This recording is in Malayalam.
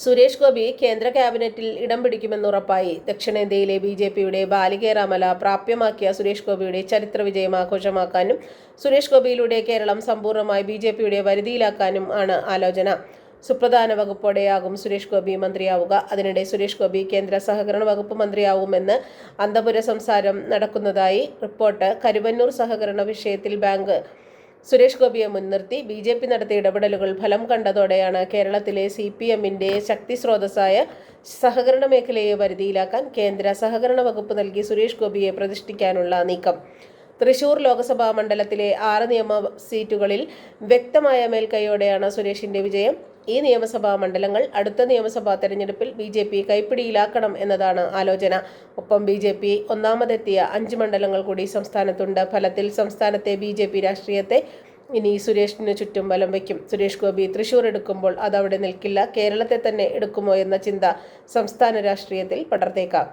സുരേഷ് ഗോപി കേന്ദ്ര ക്യാബിനറ്റിൽ ഇടം പിടിക്കുമെന്നുറപ്പായി ദക്ഷിണേന്ത്യയിലെ ബി ജെ പിയുടെ ബാലികേറാമല പ്രാപ്യമാക്കിയ സുരേഷ് ഗോപിയുടെ ചരിത്ര വിജയം ആഘോഷമാക്കാനും സുരേഷ് ഗോപിയിലൂടെ കേരളം സമ്പൂർണമായി ബി ജെ പിയുടെ വരുതിയിലാക്കാനും ആണ് ആലോചന. സുപ്രധാന വകുപ്പോടെയാകും സുരേഷ് ഗോപി മന്ത്രിയാവുക. അതിനിടെ സുരേഷ് ഗോപി കേന്ദ്ര സഹകരണ വകുപ്പ് മന്ത്രിയാവുമെന്ന് അന്തപുര സംസാരം നടക്കുന്നതായി റിപ്പോർട്ട് കരുവന്നൂർ സഹകരണ വിഷയത്തിൽ ബാങ്ക് സുരേഷ് ഗോപിയെ മുൻനിർത്തി ബി ജെ പി നടത്തിയ ഇടപെടലുകൾ ഫലം കണ്ടതോടെയാണ് കേരളത്തിലെ സി പി എമ്മിന്റെ ശക്തി സ്രോതസ്സായ സഹകരണ മേഖലയെ വരുതിയിലാക്കാൻ കേന്ദ്ര സഹകരണ വകുപ്പ് നൽകി സുരേഷ് ഗോപിയെ പ്രതിഷ്ഠിക്കാനുള്ള നീക്കം. തൃശൂർ ലോക്സഭാ മണ്ഡലത്തിലെ ആറ് നിയമ സീറ്റുകളിൽ വ്യക്തമായ മേൽക്കൈയോടെയാണ് സുരേഷിന്റെ വിജയം. ഈ നിയമസഭാ മണ്ഡലങ്ങൾ അടുത്ത നിയമസഭാ തെരഞ്ഞെടുപ്പിൽ ബി ജെ പി കൈപ്പിടിയിലാക്കണം എന്നതാണ് ആലോചന. ഒപ്പം ബി ജെ പി ഒന്നാമതെത്തിയ അഞ്ച് മണ്ഡലങ്ങൾ കൂടി സംസ്ഥാനത്തുണ്ട്. ഫലത്തിൽ സംസ്ഥാനത്തെ ബി ജെ പി രാഷ്ട്രീയത്തെ ഇനി സുരേഷിന് ചുറ്റും വലം വയ്ക്കും. സുരേഷ് ഗോപി തൃശൂർ എടുക്കുമ്പോൾ അതവിടെ നിൽക്കില്ല. കേരളത്തെ തന്നെ എടുക്കുമോ എന്ന ചിന്ത സംസ്ഥാന രാഷ്ട്രീയത്തിൽ പടർത്തേക്കാം